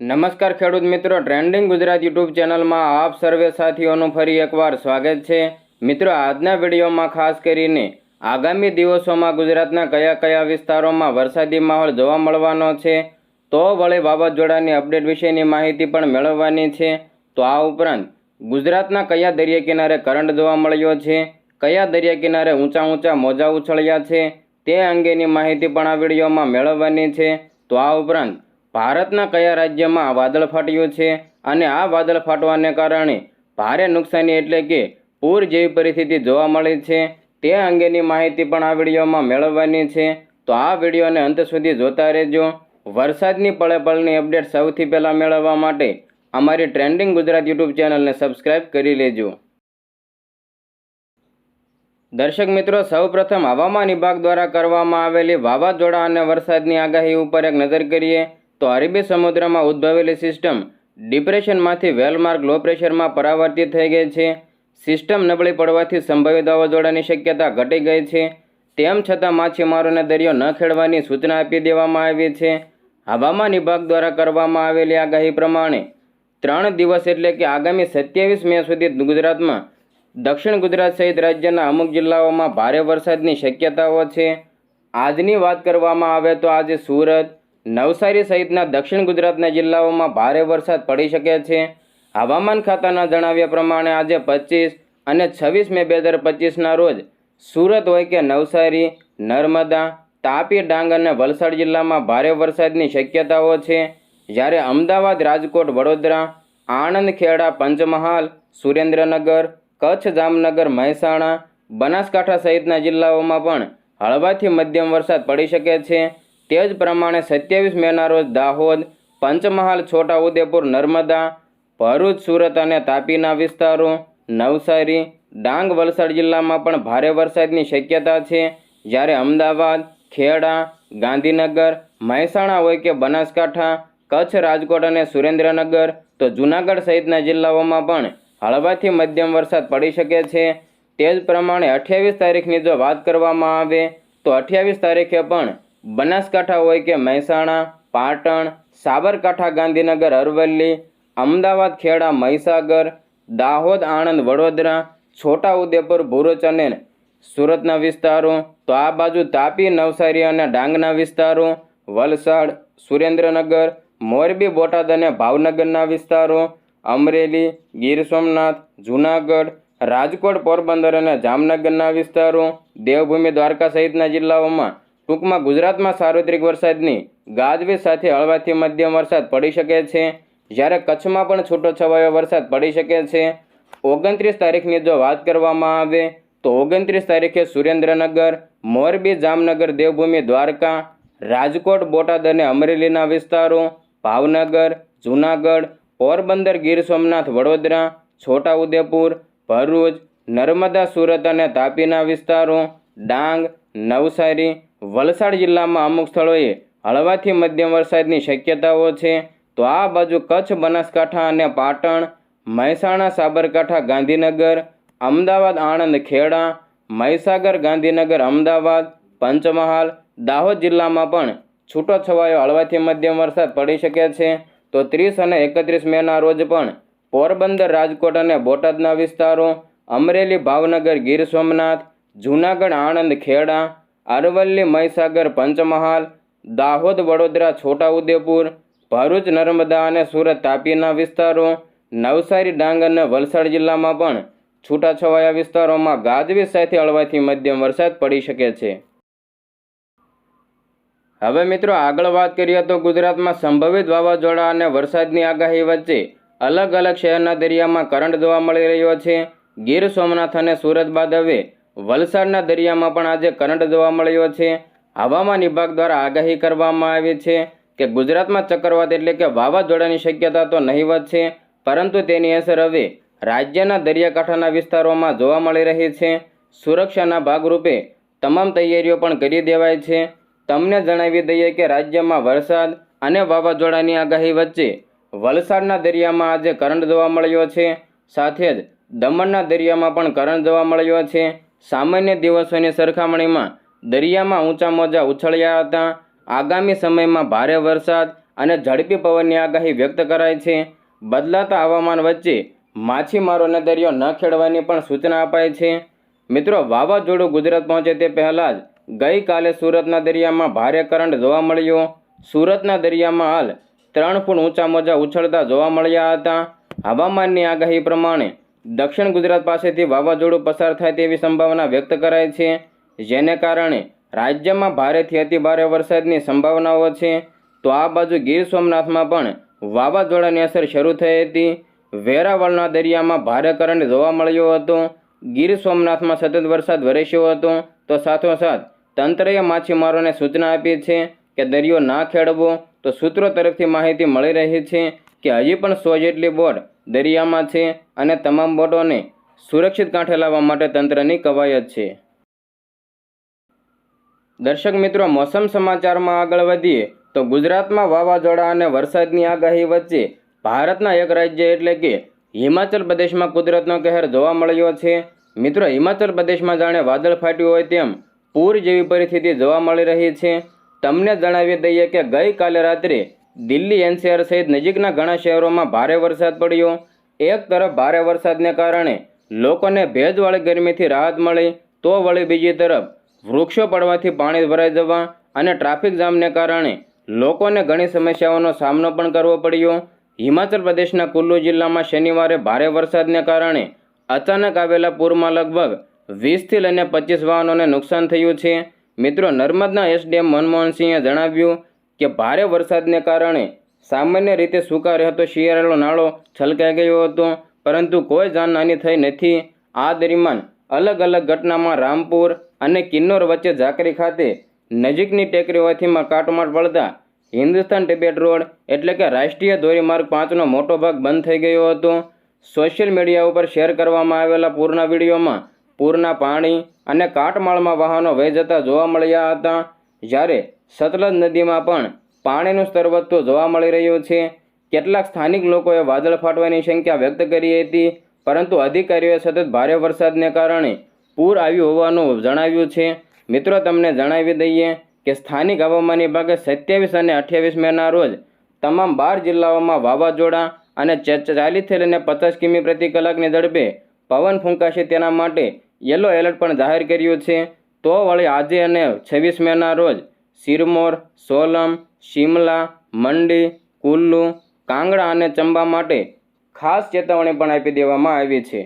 નમસ્કાર ખેડૂત મિત્રો ટ્રેન્ડિંગ ગુજરાત યુટ્યુબ ચેનલમાં આપ સર્વે સાથીઓનું ફરી એકવાર સ્વાગત છે. મિત્રો, આજના વિડીયોમાં ખાસ કરીને આગામી દિવસોમાં ગુજરાતના કયા કયા વિસ્તારોમાં વરસાદી માહોલ જોવા મળવાનો છે, તો વળી વાવાઝોડાની અપડેટ વિશેની માહિતી પણ મેળવવાની છે. તો આ ઉપરાંત ગુજરાતના કયા દરિયા કિનારે કરંટ જોવા મળ્યો છે, કયા દરિયા કિનારે ઊંચા ઊંચા મોજા ઉછળ્યા છે, તે અંગેની માહિતી પણ આ વિડીયોમાં મેળવવાની છે. તો આ ઉપરાંત ભારતના કયા રાજ્યમાં વાદળ ફાટ્યું છે અને આ વાદળ ફાટવાને કારણે ભારે નુકસાની એટલે કે પૂર જેવી પરિસ્થિતિ જોવા મળી છે. તે અંગેની માહિતી પણ આ વિડીયોમાં મેળવવાની છે. તો આ વિડીયોને અંત સુધી જોતા રહેજો. વરસાદની પળે પળની અપડેટ સૌથી પહેલાં મેળવવા માટે અમારી ટ્રેન્ડિંગ ગુજરાત યુટ્યુબ ચેનલને સબસ્ક્રાઇબ કરી લેજો. દર્શક મિત્રો, સૌપ્રથમ હવામાન વિભાગ દ્વારા કરવામાં આવેલી વાવાઝોડા અને વરસાદની આગાહી ઉપર એક નજર કરીએ. તો અરબી સમુદ્રમાં ઉદ્ભવેલી સિસ્ટમ ડિપ્રેશનમાંથી વેલમાર્ક લો પ્રેશરમાં પરાવર્તિત થઈ ગઈ છે. સિસ્ટમ નબળી પડવાથી સંભવિત વાવાઝોડાની શક્યતા ઘટી ગઈ છે. તેમ છતાં માછીમારોને દરિયો ન ખેડવાની સૂચના આપી દેવામાં આવી છે. હવામાન વિભાગ દ્વારા કરવામાં આવેલી આગાહી પ્રમાણે ત્રણ દિવસ એટલે કે આગામી સત્યાવીસ મે સુધી ગુજરાતમાં દક્ષિણ ગુજરાત સહિત રાજ્યના અમુક જિલ્લાઓમાં ભારે વરસાદની શક્યતાઓ છે. આજની વાત કરવામાં આવે તો આજે સુરત નવસારી સહિતના દક્ષિણ ગુજરાતના જિલ્લાઓમાં ભારે વરસાદ પડી શકે છે. હવામાન ખાતાના જણાવ્યા પ્રમાણે આજે પચીસ અને છવ્વીસ મે બે હજાર પચીસના રોજ સુરત હોય કે નવસારી, નર્મદા, તાપી, ડાંગ અને વલસાડ જિલ્લામાં ભારે વરસાદની શક્યતાઓ છે. જ્યારે અમદાવાદ, રાજકોટ, વડોદરા આણંદ ખેડા પંચમહાલ, સુરેન્દ્રનગર, કચ્છ, જામનગર, મહેસાણા, બનાસકાંઠા સહિતના જિલ્લાઓમાં પણ હળવાથી મધ્યમ વરસાદ પડી શકે છે. તે જ પ્રમાણે સત્યાવીસ મેના રોજ દાહોદ, પંચમહાલ, છોટાઉદેપુર, નર્મદા, ભરૂચ, સુરત અને તાપીના વિસ્તારો, નવસારી, ડાંગ, વલસાડ જિલ્લામાં પણ ભારે વરસાદની શક્યતા છે. જ્યારે અમદાવાદ, ખેડા, ગાંધીનગર, મહેસાણા હોય કે બનાસકાંઠા, કચ્છ, રાજકોટ અને સુરેન્દ્રનગર, તો જૂનાગઢ સહિતના જિલ્લાઓમાં પણ હળવાથી મધ્યમ વરસાદ પડી શકે છે. તે જ પ્રમાણે અઠ્યાવીસ તારીખની જો વાત કરવામાં આવે, તો અઠ્યાવીસ તારીખે પણ બનાસકાંઠા હોય કે મહેસાણા, પાટણ, સાબરકાંઠા, ગાંધીનગર, અરવલ્લી, અમદાવાદ, ખેડા, મહીસાગર, દાહોદ, આણંદ, વડોદરા, છોટાઉદેપુર, ભરૂચ અને સુરતના વિસ્તારો, તો આ બાજુ તાપી, નવસારી અને ડાંગના વિસ્તારો, વલસાડ, સુરેન્દ્રનગર, મોરબી, બોટાદ અને ભાવનગરના વિસ્તારો, અમરેલી, ગીર સોમનાથ, જૂનાગઢ, રાજકોટ, પોરબંદર અને જામનગરના વિસ્તારો, દેવભૂમિ, દ્વારકા સહિતના જિલ્લાઓમાં ટૂંકમાં ગુજરાતમાં સાર્વત્રિક વરસાદની ગાજવીજ સાથે હળવાથી મધ્યમ વરસાદ પડી શકે છે. જ્યારે કચ્છમાં પણ છૂટો છવાયો વરસાદ પડી શકે છે. ઓગણત્રીસ તારીખની જો વાત કરવામાં આવે, તો ઓગણત્રીસ તારીખે સુરેન્દ્રનગર, મોરબી, જામનગર, દેવભૂમિ, દ્વારકા, રાજકોટ, બોટાદ અને અમરેલીના વિસ્તારો, ભાવનગર, જૂનાગઢ, પોરબંદર, ગીર સોમનાથ, વડોદરા, છોટાઉદેપુર, ભરૂચ, નર્મદા, સુરત અને તાપીના વિસ્તારો, ડાંગ, નવસારી વલસાડ જિલ્લામાં અમુક સ્થળોએ હળવાથી મધ્યમ વરસાદની શક્યતાઓ છે. તો આ બાજુ કચ્છ, બનાસકાંઠા અને પાટણ, મહેસાણા, સાબરકાંઠા, ગાંધીનગર, અમદાવાદ, આણંદ, ખેડા, મહીસાગર, ગાંધીનગર, અમદાવાદ, પંચમહાલ, દાહોદ જિલ્લામાં પણ છૂટો છવાયો હળવાથી મધ્યમ વરસાદ પડી શકે છે. તો ત્રીસ અને એકત્રીસ મેના રોજ પણ પોરબંદર, રાજકોટ અને બોટાદના વિસ્તારો, અમરેલી, ભાવનગર, ગીર સોમનાથ, જૂનાગઢ, આણંદ, ખેડા અરવલ્લી મહીસાગર પંચમહાલ, દાહોદ, વડોદરા, છોટાઉદેપુર, ભરૂચ, નર્મદા અને સુરત તાપીના વિસ્તારો, નવસારી, ડાંગ અને વલસાડ જિલ્લામાં પણ છૂટાછવાયા વિસ્તારોમાં ગાજવીજ સાથે હળવાથી મધ્યમ વરસાદ પડી શકે છે. હવે મિત્રો આગળ વાત કરીએ તો ગુજરાતમાં સંભવિત વાવાઝોડા અને વરસાદની આગાહી વચ્ચે અલગ અલગ શહેરના દરિયામાં કરંટ જોવા મળી રહ્યો છે. ગીર સોમનાથ અને સુરત બાદ હવે વલસાડના દરિયામાં પણ આજે કરંટ જોવા મળ્યો છે. હવામાન વિભાગ દ્વારા આગાહી કરવામાં આવી છે કે ગુજરાતમાં ચક્રવાત એટલે કે વાવાઝોડાની શક્યતા તો નહીવત છે, પરંતુ તેની અસર હવે રાજ્યના દરિયાકાંઠાના વિસ્તારોમાં જોવા મળી રહી છે. સુરક્ષાના ભાગરૂપે તમામ તૈયારીઓ પણ કરી દેવાય છે. તમને જણાવી દઈએ કે રાજ્યમાં વરસાદ અને વાવાઝોડાની આગાહી વચ્ચે વલસાડના દરિયામાં આજે કરંટ જોવા મળ્યો છે. સાથે જ દમણના દરિયામાં પણ કરંટ જોવા મળ્યો છે. સામાન્ય દિવસોની સરખામણીમાં દરિયામાં ઊંચા મોજા ઉછળ્યા હતા. આગામી સમયમાં ભારે વરસાદ અને ઝડપી પવનની આગાહી વ્યક્ત કરાઈ છે. બદલાતા હવામાન વચ્ચે માછીમારોને દરિયો ન ખેડવાની પણ સૂચના અપાઈ છે. મિત્રો, વાવાઝોડું ગુજરાત પહોંચે તે પહેલાં જ ગઈકાલે સુરતના દરિયામાં ભારે કરંટ જોવા મળ્યો. સુરતના દરિયામાં હાલ ત્રણ ફૂટ ઊંચા મોજા ઉછળતા જોવા મળ્યા હતા. હવામાનની આગાહી પ્રમાણે દક્ષિણ ગુજરાત પાસેથી વાવાઝોડું પસાર થાય તેવી સંભાવના વ્યક્ત કરાઈ છે. જેને કારણે રાજ્યમાં ભારેથી અતિભારે વરસાદની સંભાવનાઓ છે. તો આ બાજુ ગીર સોમનાથમાં પણ વાવાઝોડાની અસર શરૂ થઈ હતી. વેરાવળના દરિયામાં ભારે કરંટ જોવા મળ્યો હતો. ગીર સોમનાથમાં સતત વરસાદ વરસ્યો હતો. તો સાથોસાથ તંત્રએ માછીમારોને સૂચના આપી છે કે દરિયો ના ખેડવો. તો સૂત્રો તરફથી માહિતી મળી રહી છે કે હજી પણ સો જેટલી બોટ દરિયામાં છે અને તમામ બોટોને સુરક્ષિત કાંઠે લાવવા માટે તંત્રની કવાયત છે. દર્શક મિત્રો, મોસમ સમાચારમાં આગળ વધીએ તો ગુજરાતમાં વાવાઝોડા અને વરસાદની આગાહી વચ્ચે ભારતના એક રાજ્ય એટલે કે હિમાચલ પ્રદેશમાં કુદરતનો કહેર જોવા મળ્યો છે. મિત્રો, હિમાચલ પ્રદેશમાં જાણે વાદળ ફાટ્યું હોય તેમ પૂર જેવી પરિસ્થિતિ જોવા મળી રહી છે. તમને જણાવી દઈએ કે ગઈકાલે રાત્રે દિલ્હી એનસીઆર સહિત નજીકના ઘણા શહેરોમાં ભારે વરસાદ પડ્યો. એક તરફ ભારે વરસાદને કારણે લોકોને ભેજવાળી ગરમીથી રાહત મળી, તો વળી બીજી તરફ વૃક્ષો પડવાથી પાણી ભરાઈ જવા અને ટ્રાફિક જામને કારણે લોકોને ઘણી સમસ્યાઓનો સામનો પણ કરવો પડ્યો. હિમાચલ પ્રદેશના કુલ્લુ જિલ્લામાં શનિવારે ભારે વરસાદને કારણે અચાનક આવેલા પૂરમાં લગભગ વીસથી લઈને પચીસ વાહનોને નુકસાન થયું છે. મિત્રો, નર્મદના એસડીએમ મનમોહનસિંહે જણાવ્યું કે ભારે વરસાદને કારણે સામાન્ય રીતે સૂકા રહેતો શિયાળાનો નાળો છલકાઈ ગયો હતો. પરંતુ કોઈ જાનહાની થઈ નથી. આ દરમિયાન અલગ અલગ ઘટનામાં રામપુર અને કિન્નોર વચ્ચે ઝાકરી ખાતે નજીકની ટેકરીઓથીમાં કાટમાળ પડતા હિન્દુસ્તાન ટિબેટ રોડ એટલે કે રાષ્ટ્રીય ધોરીમાર્ગ પાંચનો મોટો ભાગ બંધ થઈ ગયો હતો. સોશિયલ મીડિયા ઉપર શેર કરવામાં આવેલા પૂરના વિડીયોમાં પૂરના પાણી અને કાટમાળમાં વાહનો વહી જતા જોવા મળ્યા હતા. જ્યારે સતલજ નદીમાં પણ પાણીનું સ્તર વધતું જોવા મળી રહ્યું છે. કેટલાક સ્થાનિક લોકોએ વાદળ ફાટવાની શંકા વ્યક્ત કરી હતી, પરંતુ અધિકારીઓએ સતત ભારે વરસાદને કારણે પૂર આવ્યું હોવાનું જણાવ્યું છે. મિત્રો, તમને જણાવી દઈએ કે સ્થાનિક હવામાન વિભાગે સત્યાવીસ અને અઠ્યાવીસ મેના રોજ તમામ બાર જિલ્લાઓમાં વાવાઝોડા અને ચાલીસથી લઈને પચાસ કિમી પ્રતિ કલાકની ઝડપે પવન ફૂંકાશે તેના માટે યલો એલર્ટ પણ જાહેર કર્યું છે. તો વળી આજે અને છવ્વીસ મેના રોજ સિરમોર, સોલમ, શિમલા, મંડી, કુલ્લુ, કાંગડા અને ચંબા માટે ખાસ ચેતવણી પણ આપી દેવામાં આવી છે.